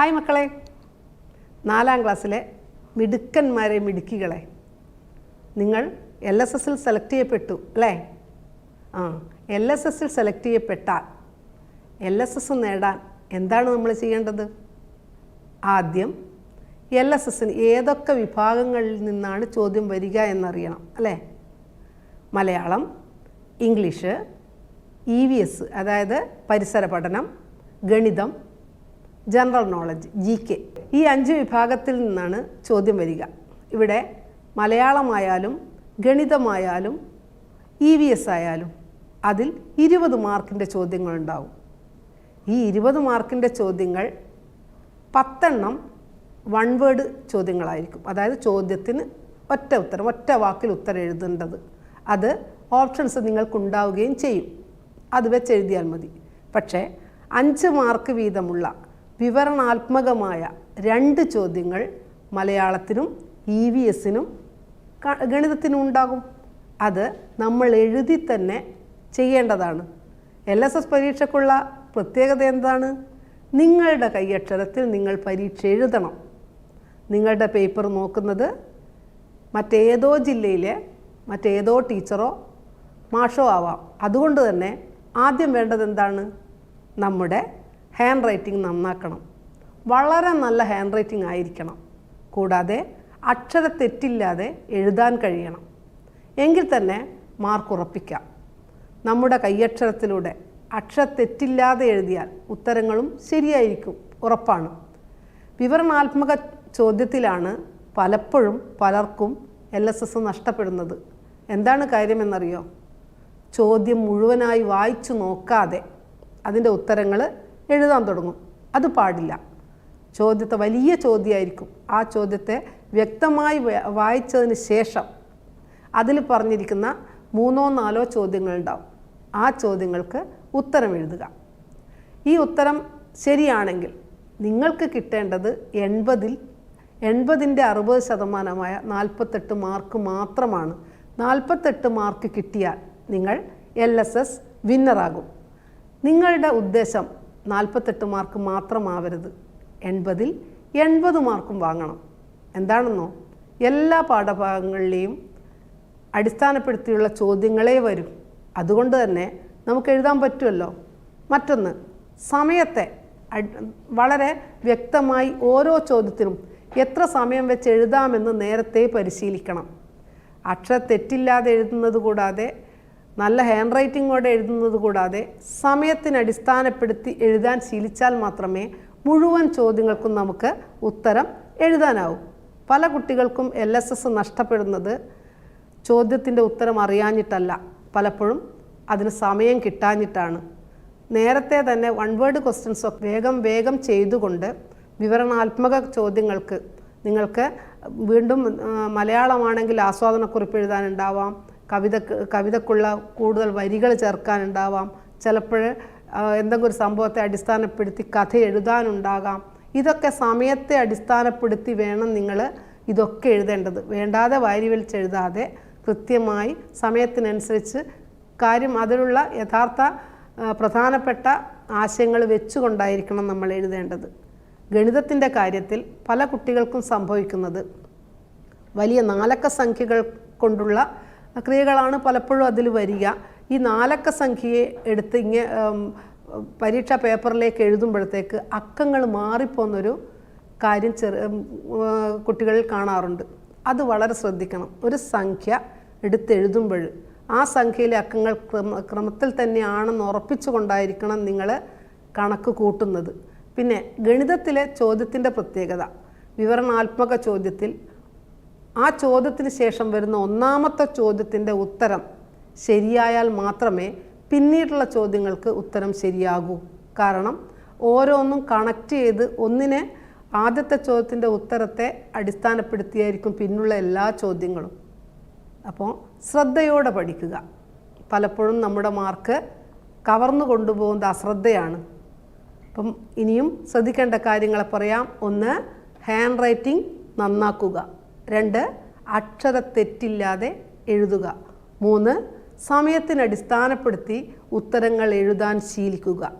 Hi മക്കളെ. നാലാം ക്ലാസ്സിലെ മിടുക്കന്മാരെ മിടുക്കികളെ. നിങ്ങൾ എൽ എസ് എസിൽ സെലക്ട് ചെയ്യപ്പെട്ടു അല്ലേ? ആ എൽ എസ് എസിൽ സെലക്ട് ചെയ്യപ്പെട്ടാൽ എൽ എസ് എസ് നേടാൻ എന്താണ് നമ്മൾ ചെയ്യേണ്ടത്? ആദ്യം എൽ എസ് എസിന് ഏതൊക്കെ വിഭാഗങ്ങളിൽ നിന്നാണ് ചോദ്യം വരിക എന്നറിയണം അല്ലേ? Malayalam English E V S അതായത് പരിസര പഠനം ഗണിതം ജനറൽ നോളജ് ജി കെ ഈ അഞ്ച് വിഭാഗത്തിൽ നിന്നാണ് ചോദ്യം വരിക. ഇവിടെ മലയാളമായാലും ഗണിതമായാലും ഇ വി എസ് ആയാലും അതിൽ ഇരുപത് മാർക്കിന്റെ ചോദ്യങ്ങളുണ്ടാവും ഈ ഇരുപത് മാർക്കിന്റെ ചോദ്യങ്ങൾ പത്തെണ്ണം വൺ വേഡ് ചോദ്യങ്ങളായിരിക്കും. അതായത് ചോദ്യത്തിന് ഒറ്റ ഉത്തരം ഒറ്റ വാക്കിൽ ഉത്തരം എഴുതേണ്ടത്. അത് ഓപ്ഷൻസ് നിങ്ങൾക്കുണ്ടാവുകയും ചെയ്യും. അത് വെച്ച് എഴുതിയാൽ മതി. പക്ഷേ അഞ്ച് മാർക്ക് വീതമുള്ള വിവരണാത്മകമായ രണ്ട് ചോദ്യങ്ങൾ മലയാളത്തിനും ഇ വി എസിനും ഗണിതത്തിനും ഉണ്ടാകും അത് നമ്മൾ എഴുതി തന്നെ ചെയ്യേണ്ടതാണ്. എൽ എസ് എസ് പരീക്ഷയ്ക്കുള്ള പ്രത്യേകത എന്താണ്? നിങ്ങളുടെ കൈയക്ഷരത്തിൽ നിങ്ങൾ പരീക്ഷ എഴുതണം. നിങ്ങളുടെ പേപ്പർ നോക്കുന്നത് മറ്റേതോ ജില്ലയിലെ മറ്റേതോ ടീച്ചറോ മാഷോ ആവാം. അതുകൊണ്ട് തന്നെ ആദ്യം വേണ്ടത് എന്താണ്? നമ്മുടെ ഹാൻഡ് റൈറ്റിംഗ് നന്നാക്കണം. വളരെ നല്ല ഹാൻഡ് റൈറ്റിംഗ് ആയിരിക്കണം. കൂടാതെ അക്ഷര തെറ്റില്ലാതെ എഴുതാൻ കഴിയണം. എങ്കിൽ തന്നെ മാർക്ക് ഉറപ്പിക്കാം. നമ്മുടെ കൈയക്ഷരത്തിലൂടെ അക്ഷരത്തെറ്റില്ലാതെ എഴുതിയാൽ ഉത്തരങ്ങളും ശരിയായിരിക്കും. ഉറപ്പാണ്. വിവരണാത്മക ചോദ്യത്തിലാണ് പലപ്പോഴും പലർക്കും എൽ എസ് എസ് നഷ്ടപ്പെടുന്നത്. എന്താണ് കാര്യമെന്നറിയോ? ചോദ്യം മുഴുവനായി വായിച്ചു നോക്കാതെ അതിന്റെ ഉത്തരങ്ങൾ എഴുതാൻ തുടങ്ങും. അത് പാടില്ല. ചോദ്യത്തെ വലിയ ചോദ്യമായിരിക്കും. ആ ചോദ്യത്തെ വ്യക്തമായി വായിച്ചതിന് ശേഷം അതിൽ പറഞ്ഞിരിക്കുന്ന മൂന്നോ നാലോ ചോദ്യങ്ങളുണ്ടാവും ആ ചോദ്യങ്ങൾക്ക് ഉത്തരം എഴുതുക. ഈ ഉത്തരം ശരിയാണെങ്കിൽ നിങ്ങൾക്ക് കിട്ടേണ്ടത് എൺപതിൽ എൺപതിന്റെ അറുപത് ശതമാനമായ നാൽപ്പത്തെട്ട് മാർക്ക് മാത്രമാണ്. നാൽപ്പത്തെട്ട് മാർക്ക് കിട്ടിയാൽ നിങ്ങൾ എൽ എസ് എസ് വിന്നറാകും. നിങ്ങളുടെ ഉദ്ദേശം നാൽപ്പത്തെട്ട് മാർക്ക് മാത്രമാവരുത്. എൺപതിൽ എൺപത് മാർക്കും വാങ്ങണം. എന്താണെന്നോ? എല്ലാ പാഠഭാഗങ്ങളിലെയും അടിസ്ഥാനപ്പെടുത്തിയുള്ള ചോദ്യങ്ങളേ വരും. അതുകൊണ്ട് തന്നെ നമുക്ക് എഴുതാൻ പറ്റുമല്ലോ? മറ്റൊന്ന് സമയത്തെ വളരെ വ്യക്തമായി ഓരോ ചോദ്യത്തിനും എത്ര സമയം വെച്ച് എഴുതാമെന്ന് നേരത്തെ പരിശീലിക്കണം. അക്ഷര തെറ്റില്ലാതെ എഴുതുന്നത് കൂടാതെ നല്ല ഹാൻഡ് റൈറ്റിങ്ങോടെ എഴുതുന്നത് കൂടാതെ സമയത്തിന് അടിസ്ഥാനപ്പെടുത്തി എഴുതാൻ ശീലിച്ചാൽ മാത്രമേ മുഴുവൻ ചോദ്യങ്ങൾക്കും നമുക്ക് ഉത്തരം എഴുതാനാവൂ. പല കുട്ടികൾക്കും എൽ എസ് എസ് നഷ്ടപ്പെടുന്നത് ചോദ്യത്തിന്റെ ഉത്തരം അറിയാഞ്ഞിട്ടല്ല. പലപ്പോഴും അതിന് സമയം കിട്ടാഞ്ഞിട്ടാണ്. നേരത്തെ തന്നെ വൺ വേർഡ് ക്വസ്റ്റ്യൻസ് ഒക്കെ വേഗം വേഗം ചെയ്തുകൊണ്ട് വിവരണാത്മക ചോദ്യങ്ങൾക്ക് നിങ്ങൾക്ക് വീണ്ടും മലയാളമാണെങ്കിൽ ആസ്വാദനക്കുറിപ്പ് എഴുതാനുണ്ടാവാം കവിത കവിതക്കുള്ള കൂടുതൽ വരികൾ ചേർക്കാനുണ്ടാവാം. ചിലപ്പോൾ എന്തെങ്കിലും ഒരു സംഭവത്തെ അടിസ്ഥാനപ്പെടുത്തി കഥ എഴുതാനുണ്ടാകാം. ഇതൊക്കെ സമയത്തെ അടിസ്ഥാനപ്പെടുത്തി വേണം നിങ്ങൾ ഇതൊക്കെ എഴുതേണ്ടത്. വേണ്ടാതെ വാരി വലിച്ചെഴുതാതെ കൃത്യമായി സമയത്തിനനുസരിച്ച് കാര്യം അതിലുള്ള യഥാർത്ഥ പ്രധാനപ്പെട്ട ആശയങ്ങൾ വെച്ചുകൊണ്ടായിരിക്കണം നമ്മൾ എഴുതേണ്ടത്. ഗണിതത്തിന്റെ കാര്യത്തിൽ പല കുട്ടികൾക്കും സംഭവിക്കുന്നത് വലിയ നാലക്ക സംഖ്യകൾ കൊണ്ടുള്ള ക്രിയകളാണ് പലപ്പോഴും അതിൽ വരിക. ഈ നാലക്ക സംഖ്യയെ എടുത്ത് ഇങ്ങനെ പരീക്ഷാ പേപ്പറിലേക്ക് എഴുതുമ്പോഴത്തേക്ക് അക്കങ്ങൾ മാറിപ്പോന്നൊരു കാര്യം ചെറു കുട്ടികളിൽ കാണാറുണ്ട്. അത് വളരെ ശ്രദ്ധിക്കണം. ഒരു സംഖ്യ എടുത്തെഴുതുമ്പോൾ ആ സംഖ്യയിലെ അക്കങ്ങൾ ക്രമ ക്രമത്തിൽ തന്നെയാണെന്ന് ഉറപ്പിച്ചുകൊണ്ടായിരിക്കണം നിങ്ങൾ കണക്ക് കൂട്ടുന്നത്. പിന്നെ ഗണിതത്തിലെ ചോദ്യത്തിന്റെ പ്രത്യേകത. വിവരണാത്മക ചോദ്യത്തിൽ ആ ചോദ്യത്തിന് ശേഷം വരുന്ന ഒന്നാമത്തെ ചോദ്യത്തിന്റെ ഉത്തരം ശരിയായാൽ മാത്രമേ പിന്നീടുള്ള ചോദ്യങ്ങൾക്ക് ഉത്തരം ശരിയാകൂ. കാരണം ഓരോന്നും കണക്ട് ചെയ്ത് ഒന്നിനെ ആദ്യത്തെ ചോദ്യത്തിന്റെ ഉത്തരത്തെ അടിസ്ഥാനപ്പെടുത്തിയായിരിക്കും പിന്നുള്ള എല്ലാ ചോദ്യങ്ങളും. അപ്പോൾ ശ്രദ്ധയോടെ പഠിക്കുക. പലപ്പോഴും നമ്മുടെ മാർക്ക് കവർന്നു കൊണ്ടുപോകുന്നത് അശ്രദ്ധയാണ്. അപ്പം ഇനിയും ശ്രദ്ധിക്കേണ്ട കാര്യങ്ങളെ പറയാം. ഒന്ന് ഹാൻഡ് റൈറ്റിംഗ് നന്നാക്കുക. രണ്ട് അക്ഷരത്തെറ്റില്ലാതെ എഴുതുക. മൂന്ന് സമയത്തിനടിസ്ഥാനപ്പെടുത്തി ഉത്തരങ്ങൾ എഴുതാൻ ശീലിക്കുക.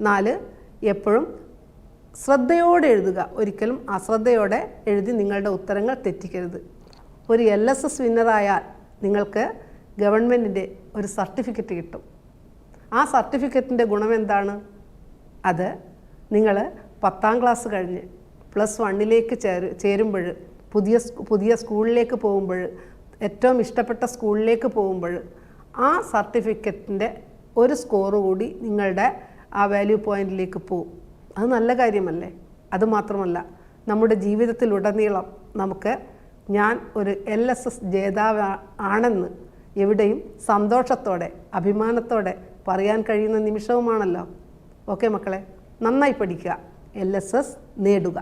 നാല് എപ്പോഴും ശ്രദ്ധയോടെ എഴുതുക. ഒരിക്കലും അശ്രദ്ധയോടെ എഴുതി നിങ്ങളുടെ ഉത്തരങ്ങൾ തെറ്റിക്കരുത്. ഒരു എൽ എസ് എസ് വിന്നറായാൽ നിങ്ങൾക്ക് ഗവൺമെന്റിന്റെ ഒരു സർട്ടിഫിക്കറ്റ് കിട്ടും. ആ സർട്ടിഫിക്കറ്റിന്റെ ഗുണം എന്താണ്? അത് നിങ്ങൾ പത്താം ക്ലാസ് കഴിഞ്ഞ് പ്ലസ് വണ്ണിലേക്ക് ചേര് ചേരുമ്പോൾ പുതിയ പുതിയ സ്കൂളിലേക്ക് പോകുമ്പോൾ ഏറ്റവും ഇഷ്ടപ്പെട്ട സ്കൂളിലേക്ക് പോകുമ്പോൾ ആ സർട്ടിഫിക്കറ്റിന്റെ ഒരു സ്കോറ് കൂടി നിങ്ങളുടെ ആ വാല്യൂ പോയിന്റിലേക്ക് പോവും അത് നല്ല കാര്യമല്ലേ? അതുമാത്രമല്ല നമ്മുടെ ജീവിതത്തിലുടനീളം നമുക്ക് ഞാൻ ഒരു എൽ എസ് എസ് ജേതാവ് ആണെന്ന് എവിടെയും സന്തോഷത്തോടെ അഭിമാനത്തോടെ പറയാൻ കഴിയുന്ന നിമിഷവുമാണല്ലോ. ഓക്കെ മക്കളെ നന്നായി പഠിക്കുക. എൽ എസ് എസ് നേടുക.